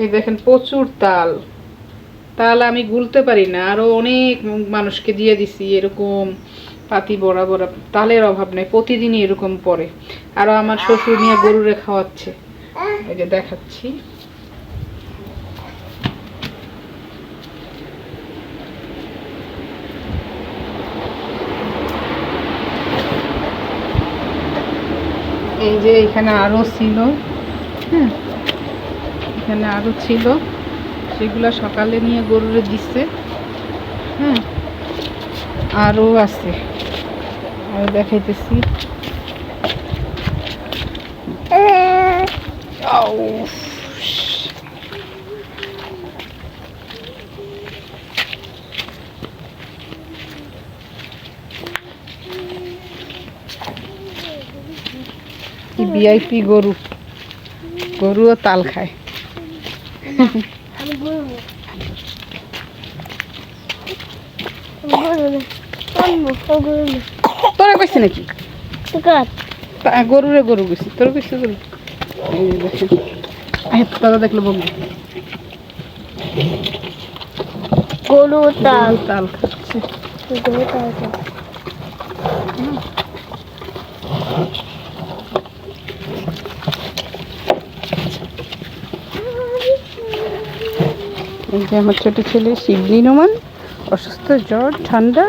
এই দেখেন, প্রচুর তাল। তাল আমি গুলতে পারি না আরও অনেক মানুষকে দিয়ে দিছি এরকম পাতি বড়া বড়া তালের অভাব নেই, প্রতিদিনই এরকম পড়ে। আরও আমার শ্বশুর নিয়ে গরুরে খাওয়াচ্ছে। এই যে দেখাচ্ছি। এই যে এখানে আরও ছিল হ্যাঁ। এখানে আরও ছিল। সেগুলো সকালে নিয়ে গরুরে দিচ্ছে হ্যাঁ আরও আছে। আরও দেখাইতেছি। ভিআইপি গরু। গরুও তাল খায়। তোরা কইছে নাকি? গরুরে গরু গেছি তোর কইছে গরু? দাদা দেখল বলব গরু তাল। তাল খাচ্ছে। গরু তাল। এই যে আমার ছোট ছেলে শিবলি নোমান অসুস্থ জ্বর ঠান্ডা।